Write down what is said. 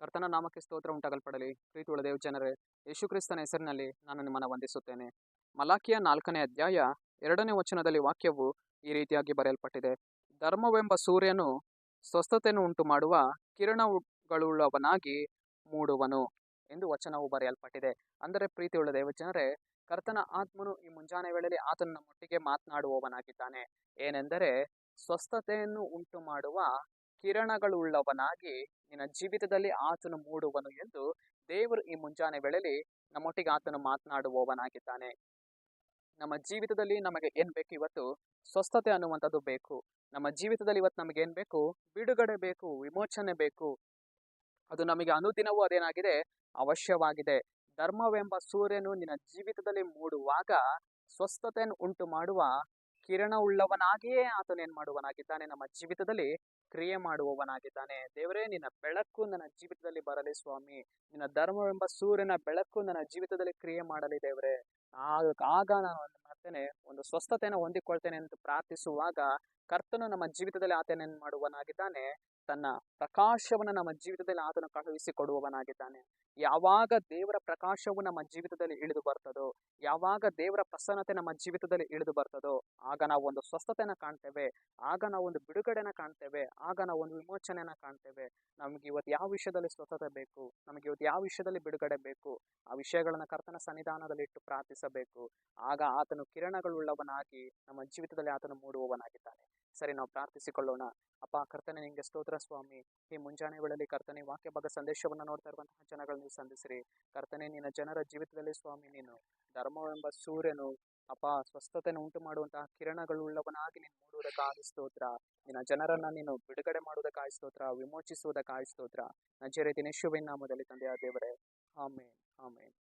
ಕರ್ತನ ನಾಮಕ್ಕೆ ಸ್ತೋತ್ರ ಉಂಟಾಗಲ್ಪಡಲಿ. ಪ್ರೀತಿ ಉಳ್ಳ ದೇವ ಜನರೇ, ಯೇಸು ಕ್ರಿಸ್ತನ ಹೆಸರಿನಲ್ಲಿ ನಾನು ನಿಮ್ಮನ್ನು ವಂದಿಸುತ್ತೇನೆ. ಮಲಾಖಿಯ ನಾಲ್ಕನೇ ಅಧ್ಯಾಯ ಎರಡನೇ ವಚನದಲ್ಲಿ ವಾಕ್ಯವು ಈ ರೀತಿಯಾಗಿ ಬರೆಯಲ್ಪಟ್ಟಿದೆ. ಧರ್ಮವೆಂಬ ಸೂರ್ಯನು ಸ್ವಸ್ಥತೆಯನ್ನು ಉಂಟು ಮಾಡುವ ಕಿರಣಗಳುಳ್ಳವನಾಗಿ ಮೂಡುವನು ಎಂದು ವಚನವು ಬರೆಯಲ್ಪಟ್ಟಿದೆ. ಅಂದರೆ ಪ್ರೀತಿಯುಳ್ಳ ದೇವಜನರೇ ಕರ್ತನ ಆತ್ಮನು ಈ ಮುಂಜಾನೆ ವೇಳೆಯಲ್ಲಿ ಆತನ ಮುಟ್ಟಿಗೆ ಮಾತನಾಡುವವನಾಗಿದ್ದಾನೆ. ಏನೆಂದರೆ, ಸ್ವಸ್ಥತೆಯನ್ನು ಉಂಟು ಮಾಡುವ ಕಿರಣಗಳುಳ್ಳವನಾಗಿ ನಿನ್ನ ಜೀವಿತದಲ್ಲಿ ಆತನು ಮೂಡುವನು ಎಂದು ದೇವರು ಈ ಮುಂಜಾನೆ ವೇಳೆಯಲ್ಲಿ ನಮ್ಮೊಟ್ಟಿಗೆ ಆತನು ಮಾತನಾಡುವವನಾಗಿದ್ದಾನೆ. ನಮ್ಮ ಜೀವಿತದಲ್ಲಿ ನಮಗೆ ಏನ್ ಬೇಕು ಇವತ್ತು? ಸ್ವಸ್ಥತೆ ಅನ್ನುವಂಥದ್ದು ಬೇಕು. ನಮ್ಮ ಜೀವಿತದಲ್ಲಿ ಇವತ್ತು ನಮಗೆ ಏನ್ ಬೇಕು? ಬಿಡುಗಡೆ ಬೇಕು, ವಿಮೋಚನೆ ಬೇಕು. ಅದು ನಮಗೆ ಅನುದಿನವೂ ಅದೇನಾಗಿದೆ? ಅವಶ್ಯವಾಗಿದೆ. ಧರ್ಮವೆಂಬ ಸೂರ್ಯನು ನಿನ್ನ ಜೀವಿತದಲ್ಲಿ ಮೂಡುವಾಗ ಸ್ವಸ್ಥತೆಯನ್ನು ಉಂಟು ಮಾಡುವ ಕಿರಣ ಉಳ್ಳವನಾಗಿಯೇ ಆತನು ಏನ್ ಮಾಡುವನಾಗಿದ್ದಾನೆ? ನಮ್ಮ ಜೀವಿತದಲ್ಲಿ ಕ್ರಿಯೆ ಮಾಡುವವನಾಗಿದ್ದಾನೆ. ದೇವರೇ, ನಿನ್ನ ಬೆಳಕು ನನ್ನ ಜೀವಿತದಲ್ಲಿ ಬರಲಿ ಸ್ವಾಮಿ. ನಿನ್ನ ಧರ್ಮವೆಂಬ ಸೂರ್ಯನ ಬೆಳಕು ನನ್ನ ಜೀವಿತದಲ್ಲಿ ಕ್ರಿಯೆ ಮಾಡಲಿ ದೇವರೇ. ಆಗ ಆಗ ನಾನು ಮಾಡ್ತೇನೆ ಒಂದು ಸ್ವಸ್ಥತೆಯನ್ನು ಹೊಂದಿಕೊಳ್ತೇನೆ ಎಂದು ಪ್ರಾರ್ಥಿಸುವಾಗ ಕರ್ತನು ನಮ್ಮ ಜೀವಿತದಲ್ಲಿ ಆತನೇನ್ ಮಾಡುವನಾಗಿದ್ದಾನೆ ತನ್ನ ಪ್ರಕಾಶವನ್ನು ನಮ್ಮ ಜೀವಿತದಲ್ಲಿ ಆತನು ಕಳುಹಿಸಿಕೊಡುವವನಾಗಿದ್ದಾನೆ. ಯಾವಾಗ ದೇವರ ಪ್ರಕಾಶವು ನಮ್ಮ ಜೀವಿತದಲ್ಲಿ ಇಳಿದು ಬರ್ತದೋ, ಯಾವಾಗ ದೇವರ ಪ್ರಸನ್ನತೆ ನಮ್ಮ ಜೀವಿತದಲ್ಲಿ ಇಳಿದು ಬರ್ತದೋ, ಆಗ ನಾವು ಒಂದು ಸ್ವಸ್ಥತೆಯನ್ನು ಕಾಣ್ತೇವೆ, ಆಗ ನಾವು ಒಂದು ಬಿಡುಗಡೆನ ಕಾಣ್ತೇವೆ, ಆಗ ನಾವು ಒಂದು ವಿಮೋಚನೆಯನ್ನು ಕಾಣ್ತೇವೆ. ನಮ್ಗೆ ಇವತ್ತು ಯಾವ ವಿಷಯದಲ್ಲಿ ಸ್ವಸ್ಥತೆ ಬೇಕು, ನಮಗೆ ಇವತ್ತು ಯಾವ ವಿಷಯದಲ್ಲಿ ಬಿಡುಗಡೆ ಬೇಕು, ಆ ವಿಷಯಗಳನ್ನು ಕರ್ತನ ಸನ್ನಿಧಾನದಲ್ಲಿ ಇಟ್ಟು ಪ್ರಾರ್ಥಿಸಬೇಕು. ಆಗ ಆತನು ಕಿರಣಗಳುಳ್ಳವನಾಗಿ ನಮ್ಮ ಜೀವಿತದಲ್ಲಿ ಆತನು ಮೂಡುವವನಾಗಿದ್ದಾನೆ. ಸರಿ ನಾವು ಪ್ರಾರ್ಥಿಸಿಕೊಳ್ಳೋಣ. ಅಪ್ಪ, ಕರ್ತನೆ ನಿಮಗೆ ಸ್ತೋತ್ರ ಸ್ವಾಮಿ. ಈ ಮುಂಜಾನೆ ವೇಳೆಯಲ್ಲಿ ಕರ್ತನೆ ವಾಕ್ಯ ಭಾಗ ಸಂದೇಶವನ್ನು ನೋಡ್ತಾ ಇರುವಂತಹ ಜನಗಳನ್ನು ಸಂಧಿಸಿರಿ. ಕರ್ತನೆ, ನಿನ್ನ ಜನರ ಜೀವಿತದಲ್ಲಿ ಸ್ವಾಮಿ ನೀನು ಧರ್ಮವೆಂಬ ಸೂರ್ಯನು ಅಪ್ಪ, ಸ್ವಸ್ಥತೆಯನ್ನು ಉಂಟು ಮಾಡುವಂತಹ ಕಿರಣಗಳುಳ್ಳವನಾಗಿ ನೀನು ಮೂಡುವುದಕ್ಕಾಗಿ ಸ್ತೋತ್ರ. ನಿನ್ನ ಜನರನ್ನ ನೀನು ಬಿಡುಗಡೆ ಮಾಡುವುದಕ್ಕಾಗಿ ಸ್ತೋತ್ರ, ವಿಮೋಚಿಸುವುದಕ್ಕಾಗಿ ಸ್ತೋತ್ರ. ನಜರೆ ದಿನೇಶುವಿನ ತಂದೆಯ ದೇವರೇ. ಆಮೇನ್ ಆಮೇನ್.